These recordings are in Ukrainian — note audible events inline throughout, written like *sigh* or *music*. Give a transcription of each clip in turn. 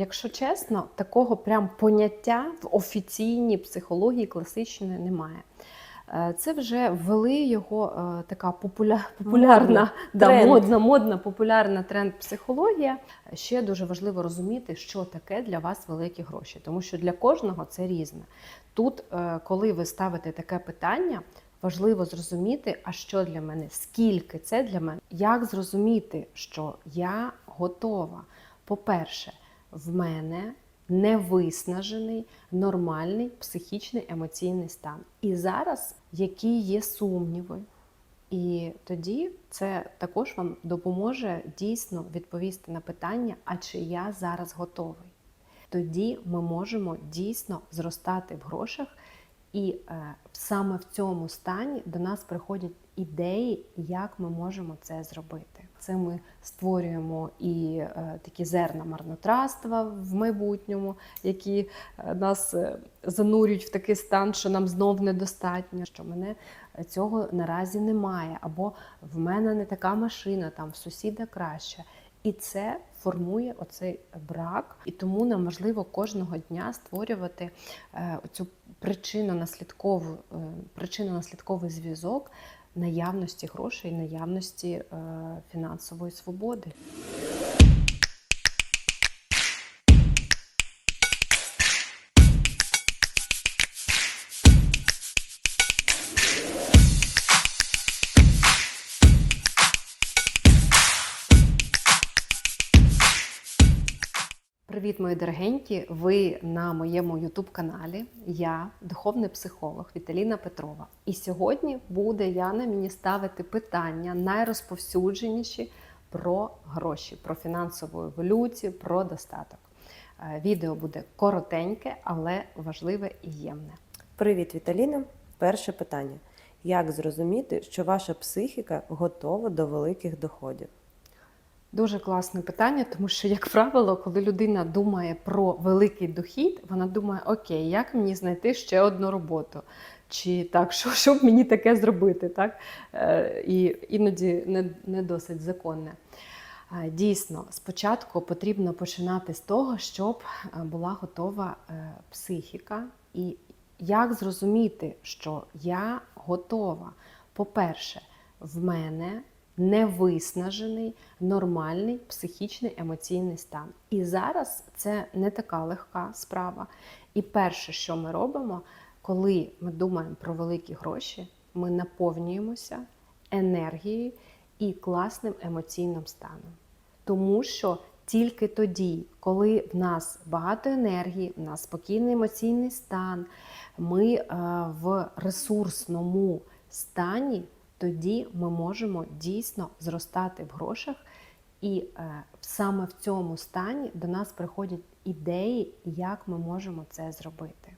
Якщо чесно, такого прям поняття в офіційній психології класичної немає. Е, Це вже ввели його е, така популя... популярна, Модна. да, Тренд. модна, модна, популярна тренд психологія. Ще дуже важливо розуміти, що таке для вас великі гроші, тому що для кожного це різне. Тут, е, коли ви ставите таке питання, важливо зрозуміти, а що для мене, скільки це для мене, як зрозуміти, що я готова. По-перше, в мене невиснажений, нормальний психічний емоційний стан. І зараз які є сумніви. І тоді це також вам допоможе дійсно відповісти на питання, а чи я зараз готовий. Тоді ми можемо дійсно зростати в грошах, і е, саме в цьому стані до нас приходять ідеї, як ми можемо це зробити. Це ми створюємо і е, такі зерна марнотратства в майбутньому, які е, нас е, занурюють в такий стан, що нам знов недостатньо, що мене е, цього наразі немає, або в мене не така машина, там в сусіда краще. І це формує оцей брак, і тому нам важливо кожного дня створювати е, цю причинно-наслідкову е, причинно-наслідковий зв'язок наявності грошей, наявності е, фінансової свободи. Привіт, мої дорогенькі! Ви на моєму youtube каналі. Я духовний психолог Віталіна Петрова. І сьогодні буде Яна мені ставити питання найрозповсюдженіші про гроші, про фінансову еволюцію, про достаток. Е, Відео буде коротеньке, але важливе і ємне. Привіт, Віталіна. Перше питання: як зрозуміти, що ваша психіка готова до великих доходів? Дуже класне питання, тому що, як правило, коли людина думає про великий дохід, вона думає: Окей, як мені знайти ще одну роботу? Чи так, що, що б мені таке зробити? Так? Е, І іноді не, не досить законне. Дійсно, спочатку потрібно починати з того, щоб е, була готова е, психіка, і як зрозуміти, що я готова. По-перше, в мене невиснажений, нормальний психічний емоційний стан. І зараз це не така легка справа. І перше, що ми робимо, коли ми думаємо про великі гроші, ми наповнюємося енергією і класним емоційним станом. Тому що тільки тоді, коли в нас багато енергії, в нас спокійний емоційний стан, ми е, в ресурсному стані, тоді ми можемо дійсно зростати в грошах. І е, саме в цьому стані до нас приходять ідеї, як ми можемо це зробити.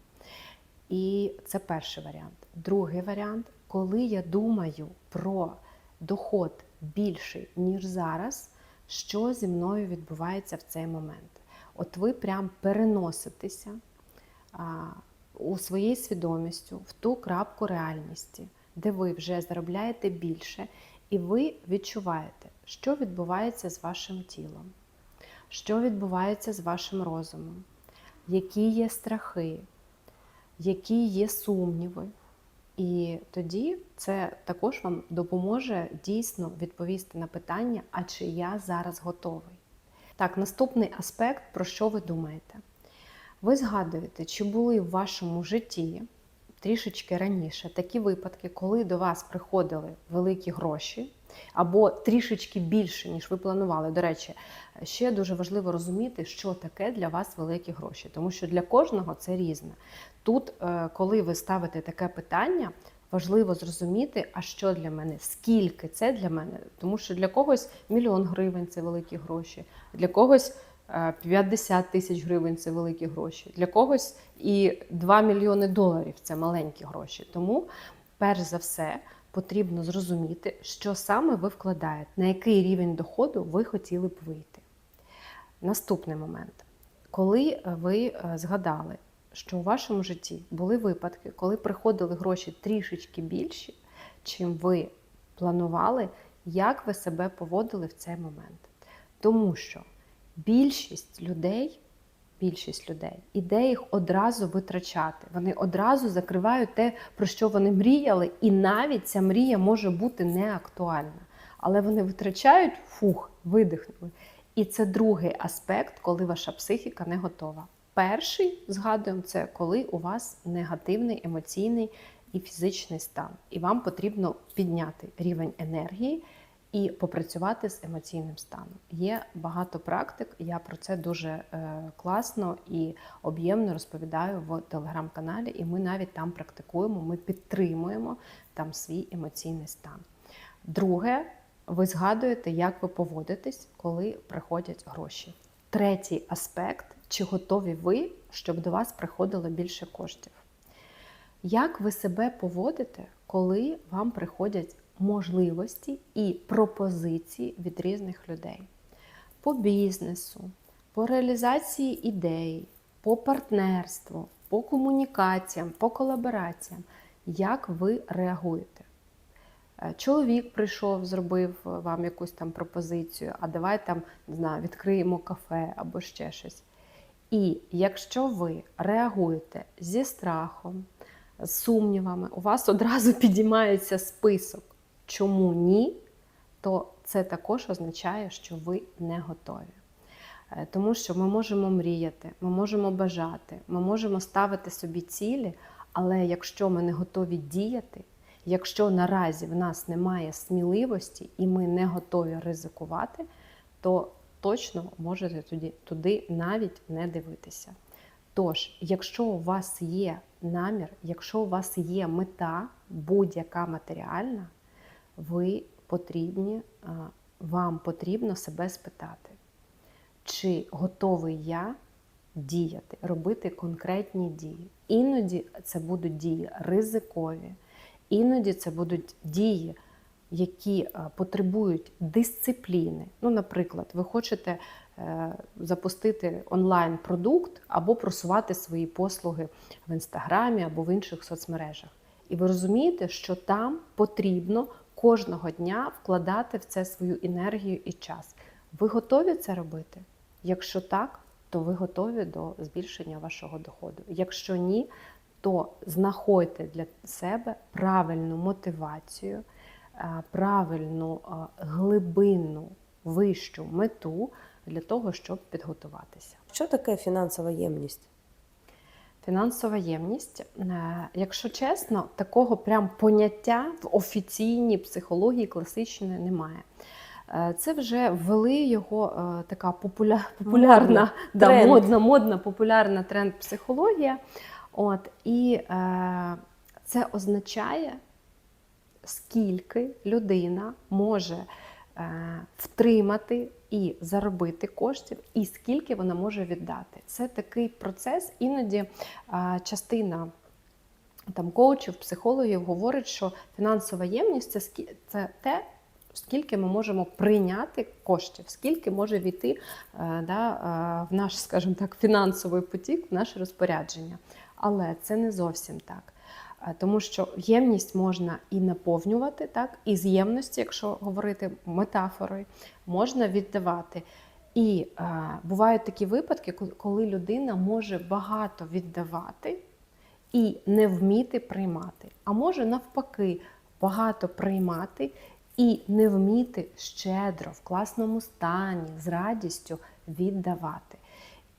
І це перший варіант. Другий варіант, коли я думаю про доход більший, ніж зараз, що зі мною відбувається в цей момент. От ви прям переноситеся а, у своєю свідомістю в ту крапку реальності, де ви вже заробляєте більше, і ви відчуваєте, що відбувається з вашим тілом, що відбувається з вашим розумом, які є страхи, які є сумніви. І тоді це також вам допоможе дійсно відповісти на питання, а чи я зараз готовий. Так, наступний аспект, про що ви думаєте? Ви згадуєте, чи були в вашому житті трішечки раніше такі випадки, коли до вас приходили великі гроші, або трішечки більше, ніж ви планували. До речі, ще дуже важливо розуміти, що таке для вас великі гроші, тому що для кожного це різне. Тут, е, коли ви ставите таке питання, важливо зрозуміти, а що для мене, скільки це для мене, тому що для когось мільйон гривень це великі гроші, для когось. Е, 50 тисяч гривень це великі гроші. Для когось і 2 мільйони доларів це маленькі гроші. Тому, перш за все, потрібно зрозуміти, що саме ви вкладаєте, на який рівень доходу ви хотіли б вийти. Наступний момент. Коли ви е, згадали, що у вашому житті були випадки, коли приходили гроші трішечки більші, чим ви планували, як ви себе поводили в цей момент. Тому що більшість людей більшість людей, іде їх одразу витрачати. Вони одразу закривають те, про що вони мріяли, і навіть ця мрія може бути неактуальна. Але вони витрачають фух, видихнули. І це другий аспект, коли ваша психіка не готова. Перший, згадуємо, це коли у вас негативний емоційний і фізичний стан. І вам потрібно підняти рівень енергії і попрацювати з емоційним станом. Є багато практик, я про це дуже е, класно і об'ємно розповідаю в телеграм-каналі, і ми навіть там практикуємо, ми підтримуємо там свій емоційний стан. Друге, ви згадуєте, як ви поводитесь, коли приходять гроші. Третій аспект, чи готові ви, щоб до вас приходило більше коштів? Як ви себе поводите, коли вам приходять можливості і пропозиції від різних людей? По бізнесу, по реалізації ідей, по партнерству, по комунікаціям, по колабораціям. Як ви реагуєте? Е, Чоловік прийшов, зробив вам якусь там пропозицію, а давай там не знаю, відкриємо кафе або ще щось. І якщо ви реагуєте зі страхом, з сумнівами, у вас одразу *laughs* підіймається список, чому ні, то це також означає, що ви не готові. Е, Тому що ми можемо мріяти, ми можемо бажати, ми можемо ставити собі цілі, але якщо ми не готові діяти, якщо наразі в нас немає сміливості і ми не готові ризикувати, то точно можете туди, туди навіть не дивитися. Тож, якщо у вас є намір, якщо у вас є мета, будь-яка матеріальна, ви потрібні, вам потрібно себе спитати, чи готовий я діяти, робити конкретні дії. Іноді це будуть дії ризикові, іноді це будуть дії, які е, потребують дисципліни. Ну, наприклад, ви хочете е, запустити онлайн-продукт або просувати свої послуги в інстаграмі або в інших соцмережах. І ви розумієте, що там потрібно кожного дня вкладати в це свою енергію і час. Ви готові це робити? Якщо так, то ви готові до збільшення вашого доходу. Якщо ні, то знаходьте для себе правильну мотивацію, е, правильну е, глибинну вищу мету для того, щоб підготуватися. Що таке фінансова ємність? Фінансова ємність, е, якщо чесно, такого прям поняття в офіційній психології класичної немає. Е, Це вже ввели його е, така популя... популярна, Модна. да, Тренд. модна, модна, популярна тренд психологія. От, і е, це означає, скільки людина може е, втримати і заробити коштів, і скільки вона може віддати. Це такий процес. Іноді е, частина там коучів, психологів говорить, що фінансова ємність це, скі- це те. Скільки ми можемо прийняти коштів, скільки може війти е, да, е, в наш, скажімо так, фінансовий потік, в наше розпорядження. Але це не зовсім так. Тому що ємність можна і наповнювати, так, і з ємності, якщо говорити метафорою, можна віддавати. І е, бувають такі випадки, коли людина може багато віддавати і не вміти приймати. А може навпаки багато приймати і не вміти щедро, в класному стані, з радістю віддавати.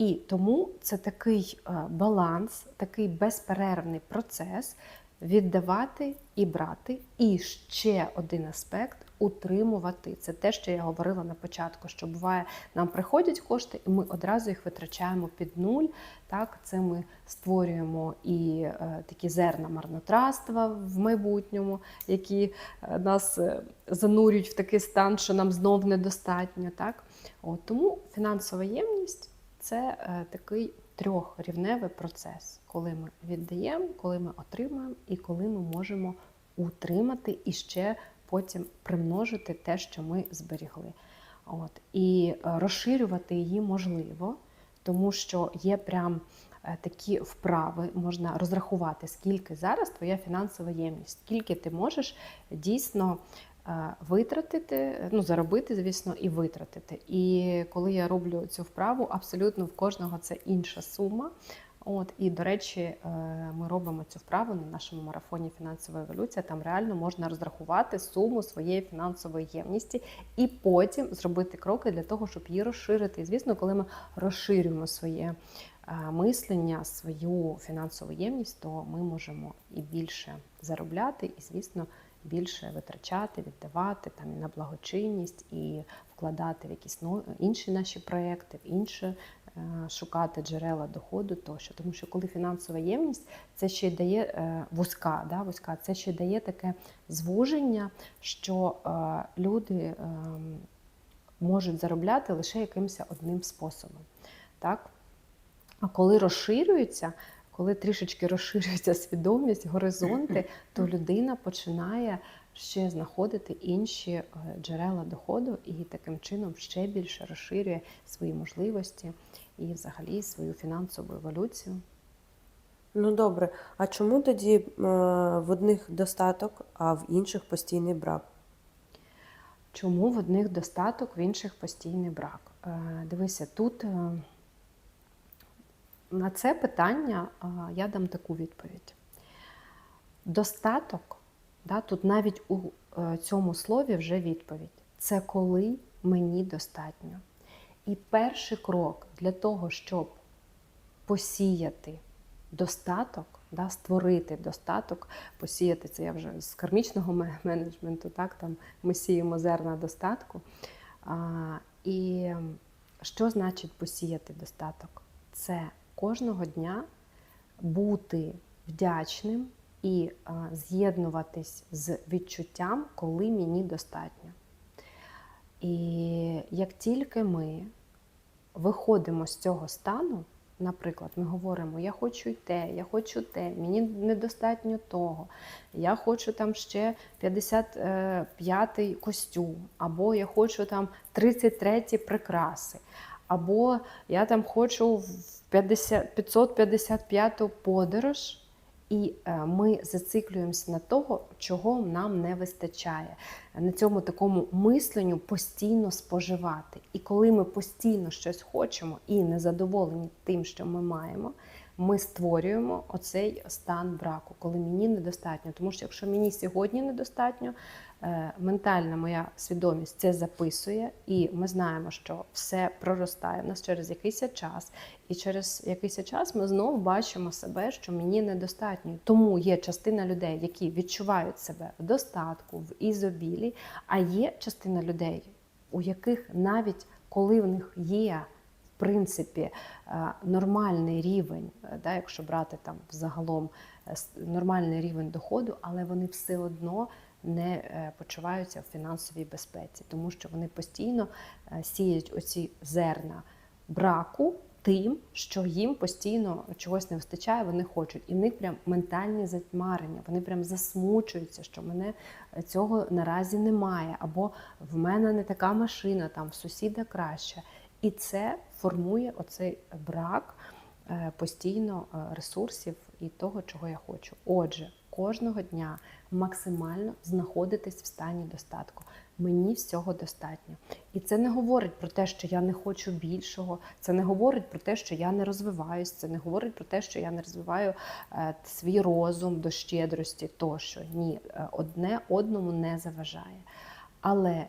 І тому це такий е, баланс, такий безперервний процес віддавати і брати. І ще один аспект утримувати. Це те, що я говорила на початку, що буває, нам приходять кошти, і ми одразу їх витрачаємо під нуль. Так, це ми створюємо і е, такі зерна марнотратства в майбутньому, які е, нас занурюють в такий стан, що нам знов недостатньо. Так? От, тому фінансова ємність це е, такий трьохрівневий процес, коли ми віддаємо, коли ми отримуємо і коли ми можемо утримати і ще потім примножити те, що ми зберігли. От. І е, розширювати її можливо, тому що є прям е, такі вправи, можна розрахувати, скільки зараз твоя фінансова ємність, скільки ти можеш дійсно витратити, ну заробити, звісно, і витратити. І коли я роблю цю вправу, абсолютно в кожного це інша сума. От і до речі, е, ми робимо цю вправу на нашому марафоні фінансова еволюція. Там реально можна розрахувати суму своєї фінансової ємності і потім зробити кроки для того, щоб її розширити. І звісно, коли ми розширюємо своє е, мислення, свою фінансову ємність, то ми можемо і більше заробляти, і звісно. Більше витрачати, віддавати там і на благочинність, і вкладати в якісь ну, інші наші проекти, в інше е, шукати джерела доходу тощо. Тому що коли фінансова ємність, це ще й дає е, вузька, да, вузька, це ще й дає таке звуження, що е, люди можуть заробляти лише якимось одним способом. Так? А коли розширюється, коли трішечки розширюється свідомість, горизонти, *clears throat* то людина починає ще знаходити інші е, джерела доходу і таким чином ще більше розширює свої можливості і взагалі свою фінансову еволюцію. Ну добре, а чому тоді е, в одних достаток, а в інших постійний брак? Чому в одних достаток, в інших постійний брак? Е, Дивися, тут на це питання я дам таку відповідь. Достаток, да, тут навіть у е, цьому слові вже відповідь. Це коли мені достатньо. І перший крок для того, щоб посіяти достаток, да, створити достаток, посіяти це я вже з кармічного менеджменту, так, там ми сіємо зерна достатку. А, і що значить посіяти достаток? Це кожного дня бути вдячним і з'єднуватись з відчуттям, коли мені достатньо. І як тільки ми виходимо з цього стану, наприклад, ми говоримо, я хочу й те, я хочу те, мені недостатньо того, я хочу там ще 55-й костюм, або я хочу там 33 прикраси, або я там хочу в 50, 555 подорож. І е, ми зациклюємося на того, чого нам не вистачає. На цьому такому мисленню постійно споживати. І коли ми постійно щось хочемо і незадоволені тим, що ми маємо, ми створюємо оцей стан браку, коли мені недостатньо. Тому що якщо мені сьогодні недостатньо, ментальна моя свідомість це записує, і ми знаємо, що все проростає в нас через якийсь час, і через якийсь час ми знову бачимо себе, що мені недостатньо. Тому є частина людей, які відчувають себе в достатку, в ізобілі, а є частина людей, у яких навіть коли в них є в принципі е, нормальний рівень, е, да, якщо брати там взагалом е, нормальний рівень доходу, але вони все одно не е, почуваються в фінансовій безпеці, тому що вони постійно е, сіють оці зерна браку тим, що їм постійно чогось не вистачає, вони хочуть. І в них прям ментальні затьмарення, вони прям засмучуються, що мене цього наразі немає, або в мене не така машина, там в сусіда краще. І це формує оцей брак е, постійно е, ресурсів і того, чого я хочу. Отже, кожного дня максимально знаходитись в стані достатку. Мені всього достатньо. І це не говорить про те, що я не хочу більшого, це не говорить про те, що я не розвиваюсь, це не говорить про те, що я не розвиваю е, свій розум до щедрості тощо. Ні, е, одне одному не заважає. Але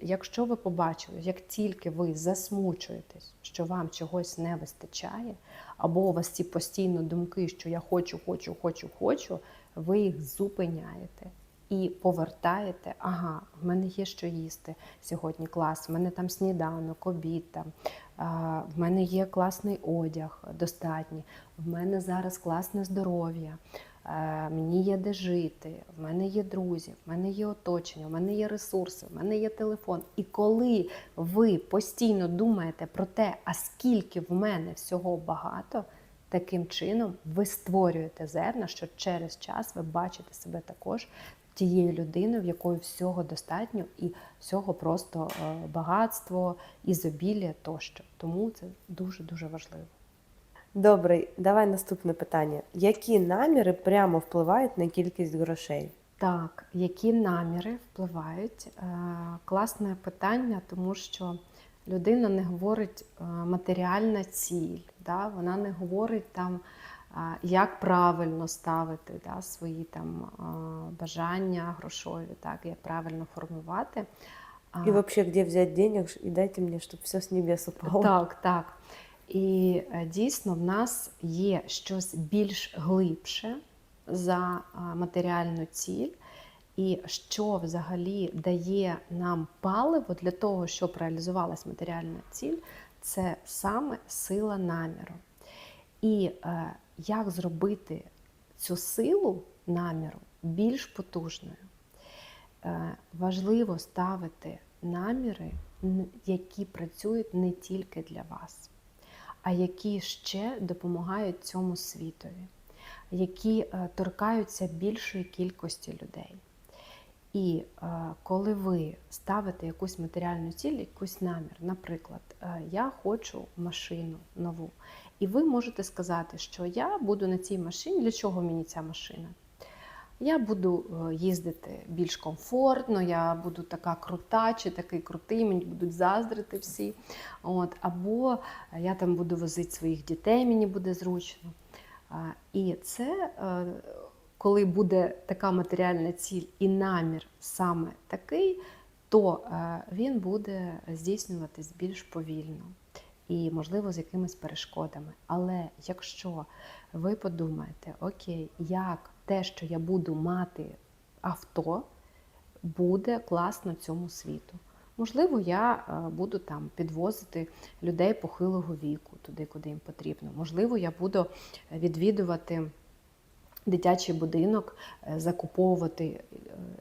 якщо ви побачили, як тільки ви засмучуєтесь, що вам чогось не вистачає, або у вас ці постійно думки, що я хочу, хочу, хочу, хочу, ви їх зупиняєте і повертаєте. Ага, в мене є що їсти сьогодні. Клас, в мене там сніданок, обід там. а, В мене є класний одяг, достатній. В мене зараз класне здоров'я. е, Мені є де жити, в мене є друзі, в мене є оточення, в мене є ресурси, в мене є телефон. І коли ви постійно думаєте про те, а скільки в мене всього багато, таким чином ви створюєте зерна, що через час ви бачите себе також тією людиною, в якої всього достатньо, і всього просто е, багатство, ізобілля тощо. Тому це дуже дуже важливо. Добре, давай наступне питання. Які наміри прямо впливають на кількість грошей? Так, які наміри впливають? Е, Класне питання, тому що людина не говорить е, матеріальна ціль, да? вона не говорить там, як правильно ставити да, свої там бажання грошові, так, як правильно формувати. А, И вообще, где взять денег, и дайте мне, чтобы все с небес упало. Так, так. І е, дійсно в нас є щось більш глибше за матеріальну ціль, і що взагалі дає нам паливо для того, щоб реалізувалась матеріальна ціль, це саме сила наміру. І е, як зробити цю силу наміру більш потужною? Е, важливо ставити наміри, які працюють не тільки для вас, а які ще допомагають цьому світові, які е, торкаються більшої кількості людей. І е, коли ви ставите якусь матеріальну ціль, якийсь намір, наприклад, е, я хочу машину нову, і ви можете сказати, що я буду на цій машині. Для чого мені ця машина? Я буду е, їздити більш комфортно, я буду така крута чи такий крутий, мені будуть заздрити всі. От, або я там буду возити своїх дітей, мені буде зручно. І це, коли буде така матеріальна ціль і намір саме такий, то е, він буде здійснюватись більш повільно і, можливо, з якимись перешкодами. Але якщо ви подумаєте, окей, як те, що я буду мати авто, буде класно цьому світу. Можливо, я е, буду там підвозити людей похилого віку туди, куди їм потрібно. Можливо, я буду відвідувати дитячий будинок, е, закуповувати е,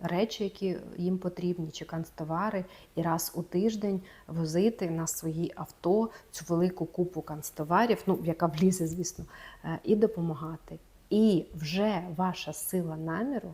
речі, які їм потрібні, чи канцтовари, і раз у тиждень возити на свої авто цю велику купу канцтоварів, ну яка *laughs* влізе, звісно, е, і допомагати. І вже ваша сила наміру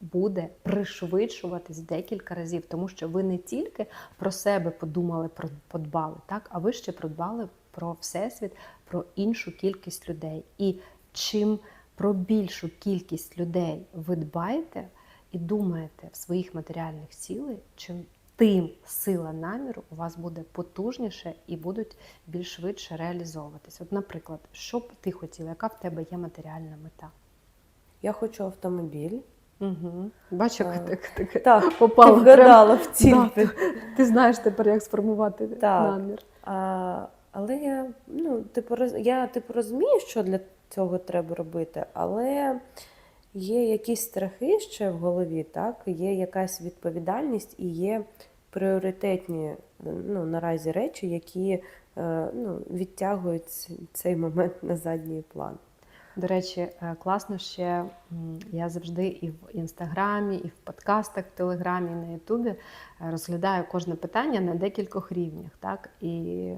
буде пришвидшуватись декілька разів, тому що ви не тільки про себе подумали, про подбали, так, а ви ще подбали про всесвіт, про іншу кількість людей. І чим про більшу кількість людей ви дбаєте і думаєте в своїх матеріальних цілей, чим тим сила наміру у вас буде потужніше і будуть більш швидше реалізовуватись. От, наприклад, що б ти хотіла, яка в тебе є матеріальна мета? Я хочу автомобіль. Угу. Бачу, як Так. так, так, попала. вгадала в ціль. Да, ти, ти знаєш тепер, як сформувати Так. намір. А, але я, ну, типу, я типу, розумію, що для цього треба робити, але є якісь страхи ще в голові, так? є якась відповідальність і є пріоритетні ну, наразі речі, які е, ну, відтягують цей момент на задній план. До речі, е, класно ще я завжди і в інстаграмі, і в подкастах, в телеграмі, і на Ютубі е, розглядаю кожне питання на декількох рівнях. Так? І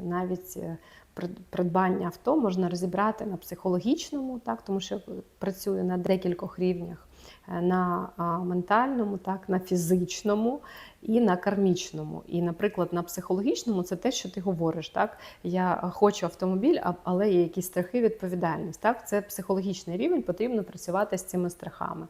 навіть придбання авто можна розібрати на психологічному, так? тому що працюю на декількох рівнях. Е, На ментальному, так, на фізичному і на кармічному. І, наприклад, на психологічному це те, що ти говориш. Так? Я хочу автомобіль, але є якісь страхи, відповідальність. Так? Це психологічний рівень, потрібно працювати з цими страхами.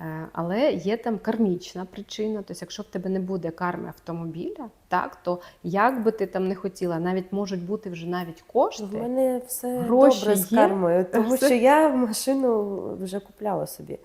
Е, Але є там кармічна причина. Тобто, якщо в тебе не буде карми автомобіля, так, то як би ти там не хотіла, навіть можуть бути вже навіть кошти. мене все Гроші добре з кармою, тому Все? що я машину вже купляла собі.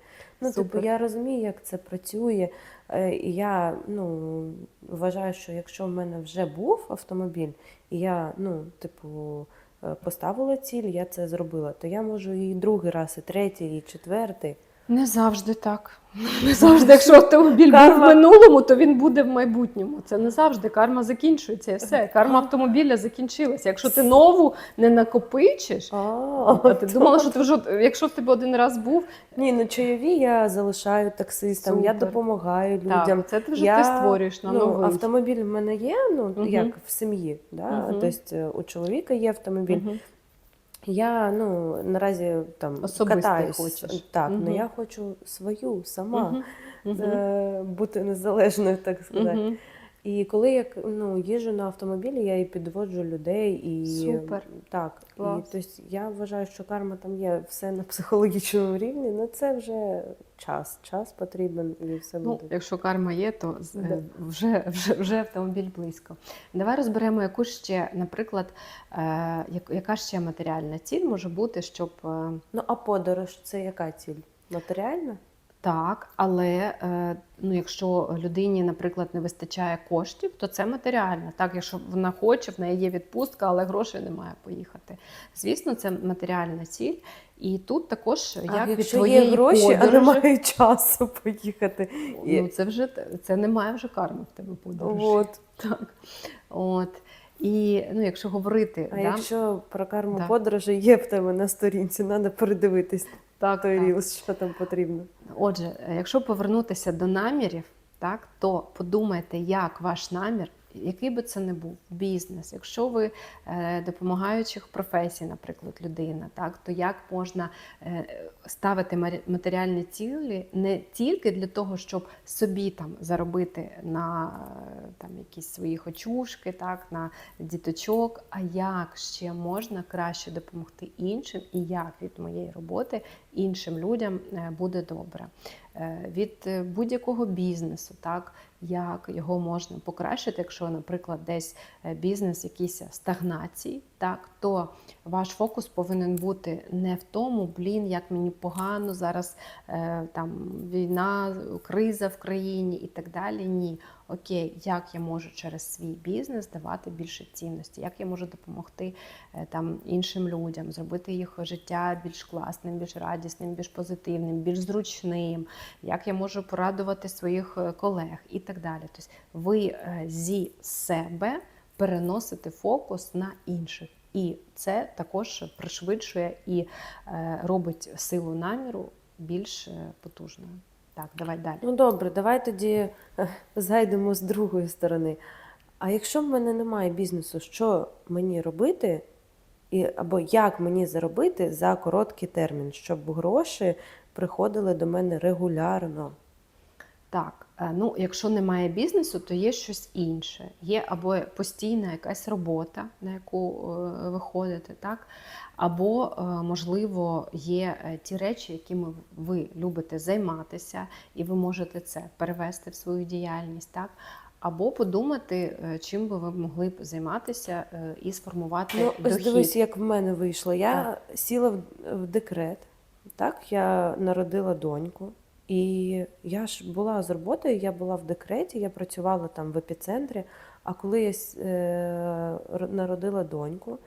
Ну, типу, я розумію, як це працює. е, І я ну, вважаю, що якщо в мене вже був автомобіль, і я, ну, типу, е, поставила ціль, я це зробила, то я можу і другий раз, і третій, і четвертий. Не завжди так. *laughs* Не завжди, якщо автомобіль був в минулому, то він буде в майбутньому. Це не завжди. Карма закінчується і все. Карма автомобіля закінчилася. Якщо ти нову не накопичиш, а ти думала, що ти вже якщо в тебе один раз був, Ні, ну чайові я залишаю таксистам, я допомагаю людям. це ти вже ти створюєш на ну, новий. Автомобіль в мене є, ну як в сім'ї. Тобто е, у чоловіка є автомобіль. Я ну наразі там Особисто катаюсь. хочеш. Так, угу. але я хочу свою сама е, бути незалежною, так сказати. Мгм. І коли я ну, їжджу на автомобілі, я і підводжу людей, і Супер. так. Клас. І тобто я вважаю, що карма там є все на психологічному рівні. Ну це вже час. Час потрібен і все Ну, буде. якщо карма є, то Да. е, вже, вже, вже автомобіль близько. Давай розберемо, яку ще, наприклад, е, як- яка ще матеріальна ціль може бути, щоб е, Ну а подорож це яка ціль? Матеріальна? Так, але е, ну, якщо людині, наприклад, не вистачає коштів, то це матеріально. Так, якщо вона хоче, в неї є відпустка, але грошей немає поїхати. Звісно, це матеріальна ціль. І тут також як а від якщо твоєї є гроші, а подорожі, немає часу поїхати. ну, це вже це немає вже карми в тебе подорожі. От. Так. От. І ну, якщо говорити, А да, якщо про карму Да. подорожі є в тебе на сторінці, треба передивитись так, той так. рілс, що там потрібно. Отже, е, якщо повернутися до намірів, так, то подумайте, як ваш намір, який би це не був, бізнес, якщо ви е, допомагаючих професій, наприклад, людина, так, то як можна е, ставити матеріальні цілі не тільки для того, щоб собі там заробити на е, там, якісь свої хочушки, так, на діточок, а як ще можна краще допомогти іншим, і як від моєї роботи іншим людям буде добре. Від будь-якого бізнесу, так як його можна покращити, якщо, наприклад, десь е, бізнес якийсь стагнації, так то ваш фокус повинен бути не в тому, блін, як мені погано зараз е, там війна, криза в країні і так далі. Ні, окей, як я можу через свій бізнес давати більше цінності, як я можу допомогти е, там іншим людям, зробити їх життя більш класним, більш радісним, більш позитивним, більш зручним, як я можу порадувати своїх е, колег і так далі. Тобто ви е, зі себе переносите фокус на інших. І це також пришвидшує і робить силу наміру більш потужною. Так, давай далі. Ну добре, давай тоді е, зайдемо з другої сторони. А якщо в мене немає бізнесу, що мені робити, і, або як мені заробити за короткий термін, щоб гроші приходили до мене регулярно? Так, ну якщо немає бізнесу, то є щось інше. Є або постійна якась робота, на яку е, ви ходите, так? Або, е, можливо, є е, ті речі, якими ви любите займатися, і ви можете це перевести в свою діяльність, так? Або подумати, е, чим би ви могли б займатися е, і сформувати Ну, ось дохід. дивись, як в мене вийшло. Я сіла в, в декрет, так, я народила доньку. І я ж була з роботою, я була в декреті, я працювала там в епіцентрі. А коли я е, народила доньку,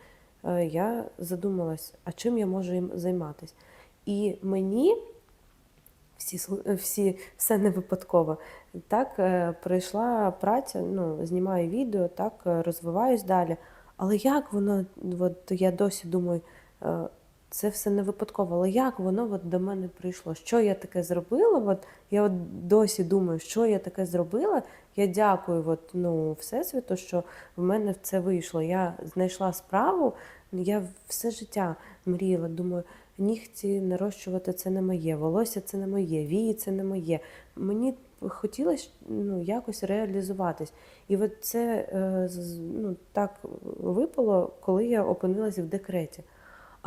е, я задумалась, а чим я можу їм займатися? І мені всі, всі, все не випадково. Так, е, прийшла праця, ну, знімаю відео, так, е, розвиваюсь далі. Але як воно, от я досі думаю, е, це все не випадково, але як воно от до мене прийшло? Що я таке зробила? От, я от досі думаю, що я таке зробила. Я дякую от, ну, Всесвіту, що в мене це вийшло. Я знайшла справу, я все життя мріяла, думаю, нігті нарощувати це не моє, волосся це не моє, вії це не моє. Мені хотілося ну, якось реалізуватись. І от це е, ну, так випало, коли я опинилася в декреті.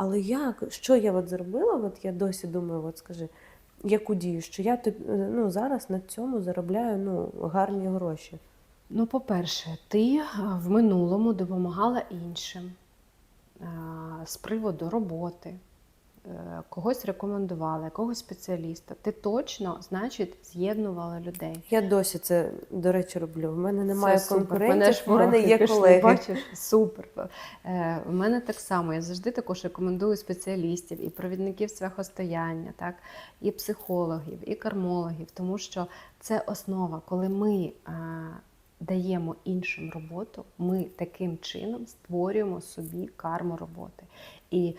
Але як, що я от зробила? От я досі думаю, от скажи, яку дію, що я е, ну, зараз на цьому заробляю ну, гарні гроші. Ну, по-перше, ти е, в минулому допомагала іншим е, з приводу роботи, когось рекомендувала, якогось спеціаліста. Ти точно, значить, з'єднувала людей. Я досі це, до речі, роблю. В мене немає Це супер. конкурентів, ж в мене є пішли, колеги. Бачиш, супер. Е, у мене так само. Я завжди також рекомендую спеціалістів і провідників свяхостояння, так, і психологів, і кармологів, тому що це основа, коли ми. е, Даємо іншим роботу, ми таким чином створюємо собі карму роботи. І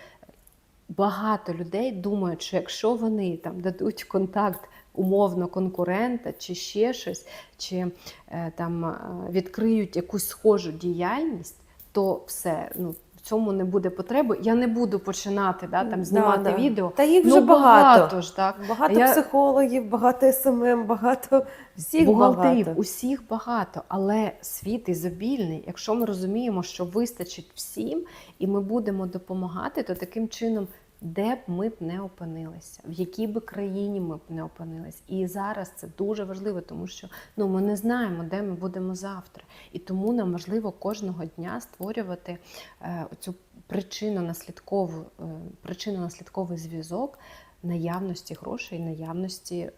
багато людей думають, що якщо вони там дадуть контакт умовно конкурента чи ще щось, чи е, там е, відкриють якусь схожу діяльність, то все, ну, в цьому не буде потреби, я не буду починати да, там, знімати да. відео. Та їх ну, багато. багато ж, так. Багато Я- психологів, багато СММ, багато всіх Бухгалтерів, багато. усіх багато, але світ ізобільний. Якщо ми розуміємо, що вистачить всім, і ми будемо допомагати, то таким чином, де б ми б не опинилися, в якій би країні ми б не опинились. І зараз це дуже важливо, тому що ну ми не знаємо, де ми будемо завтра. І тому нам важливо кожного дня створювати е, цю причинно-наслідкову е, причинно-наслідковий зв'язок наявності грошей, наявності е,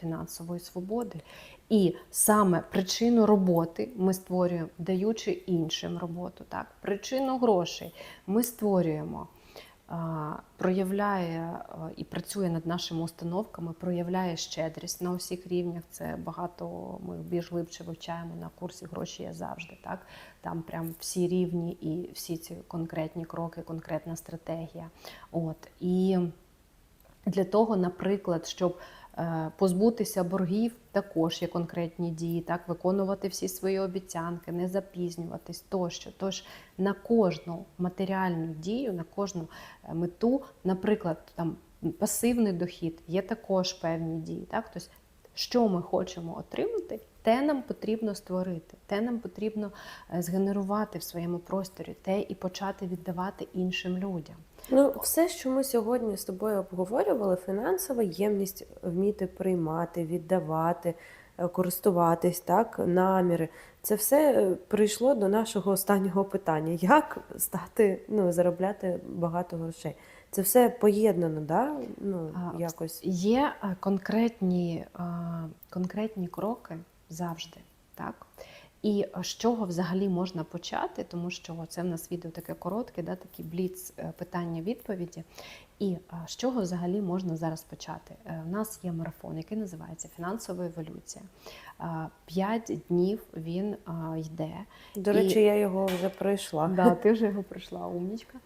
фінансової свободи. І саме причину роботи ми створюємо, даючи іншим роботу. Так? Причину грошей ми створюємо, проявляє і працює над нашими установками, проявляє щедрість на усіх рівнях. Це багато ми більш глибше вивчаємо на курсі гроші є завжди. Так? Там прям всі рівні і всі ці конкретні кроки, конкретна стратегія. От. І для того, наприклад, щоб позбутися боргів, також є конкретні дії, так виконувати всі свої обіцянки, не запізнюватись тощо. Тож на кожну матеріальну дію, на кожну е, мету, наприклад, там пасивний дохід, є також певні дії. Так? Тобто, що ми хочемо отримати, те нам потрібно створити, те нам потрібно е, згенерувати в своєму просторі, те і почати віддавати іншим людям. Ну, все, що ми сьогодні з тобою обговорювали, фінансова ємність вміти приймати, віддавати, е, користуватись, так, наміри. Це все е, прийшло до нашого останнього питання: як стати, ну, заробляти багато грошей. Це все поєднано, да? ну, А, якось. Є е, конкретні, конкретні кроки завжди, так? І е, з чого взагалі можна почати, тому що це в нас відео таке коротке, да, такі бліц е, питання-відповіді. І е, з чого взагалі можна зараз почати? Е, У нас є марафон, який називається Фінансова еволюція. Е, П'ять днів він е, йде. До речі, я його вже пройшла. Да, ти *laughs* вже його пройшла, умнічка.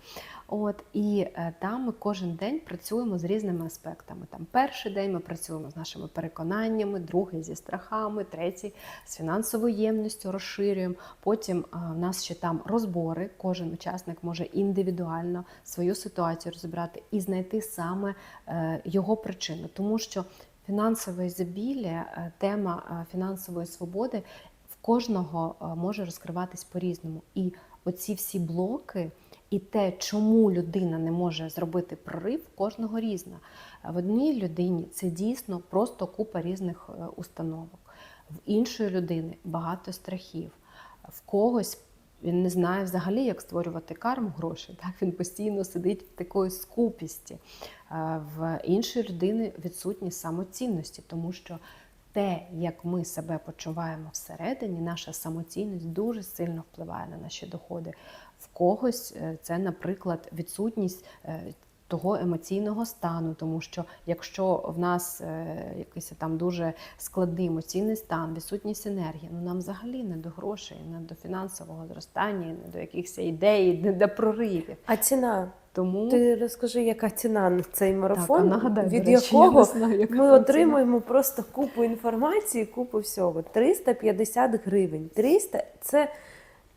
От і е, там ми кожен день працюємо з різними аспектами. Там перший день ми працюємо з нашими переконаннями, другий зі страхами, третій з фінансовою ємністю розширюємо. Потім е, в нас ще там розбори. Кожен учасник може індивідуально свою ситуацію розібрати і знайти саме е, його причину, тому що фінансове ізобілля, е, тема е, фінансової свободи в кожного е, може розкриватись по-різному. І оці всі блоки, і те, чому людина не може зробити прорив, кожного різна. В одній людині це дійсно просто купа різних е, установок, в іншої людини багато страхів, в когось. Він не знає взагалі, як створювати карму грошей. Так він постійно сидить в такої скупісті. Е, В іншої людини відсутність самоцінності, тому що те, як ми себе почуваємо всередині, наша самоцінність дуже сильно впливає на наші доходи. В когось е, це, наприклад, відсутність е, того емоційного стану, тому що якщо в нас е, якийсь там дуже складний емоційний стан, відсутність енергії, ну нам взагалі не до грошей, не до фінансового зростання, не до якихось ідей, не до проривів. А ціна? Тому Ти розкажи, яка ціна на цей так, а марафон, від речі, якого знаю, яка ми там ціна. отримуємо просто купу інформації, купу всього. 350 гривень. 300 – це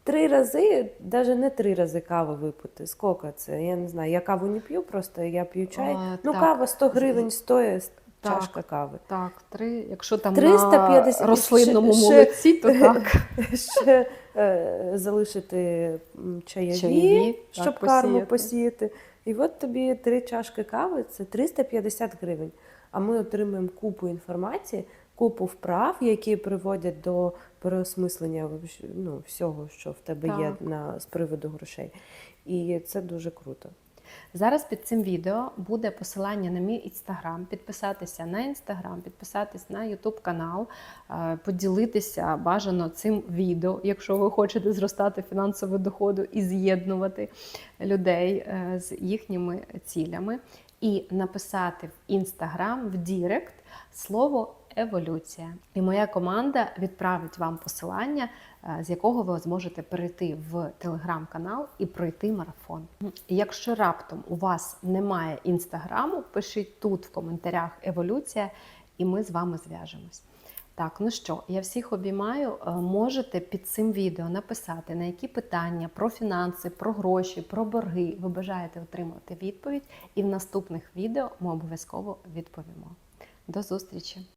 три рази, навіть не три рази кави випити. Скільки це? Я не знаю. Я каву не п'ю, просто я п'ю чай. А, ну, так. кава 100 гривень стоїть Так. чашка кави. Так, три, якщо там 350 на рослинному ще- молоці, то так. *laughs* Ще е, залишити м, чаєві, Чаєві, так, щоб карму посіяти. посіяти. І от тобі три чашки кави це 350 гривень. А ми отримуємо купу інформації, купу вправ, які приводять до переосмислення ну, всього, що в тебе є на, з приводу грошей. І це дуже круто. Зараз під цим відео буде посилання на мій інстаграм, підписатися на інстаграм, підписатись на Ютуб канал, е, поділитися бажано цим відео, якщо ви хочете зростати фінансову доходу і з'єднувати людей е, з їхніми цілями, і написати в інстаграм в Дірект слово еволюція. І моя команда відправить вам посилання, е, з якого ви зможете перейти в телеграм-канал і пройти марафон. Якщо раптом у вас немає інстаграму, пишіть тут в коментарях еволюція, і ми з вами зв'яжемось. Так, ну що, я всіх обіймаю. Е, Можете під цим відео написати, на які питання про фінанси, про гроші, про борги ви бажаєте отримати відповідь, і в наступних відео ми обов'язково відповімо. До зустрічі!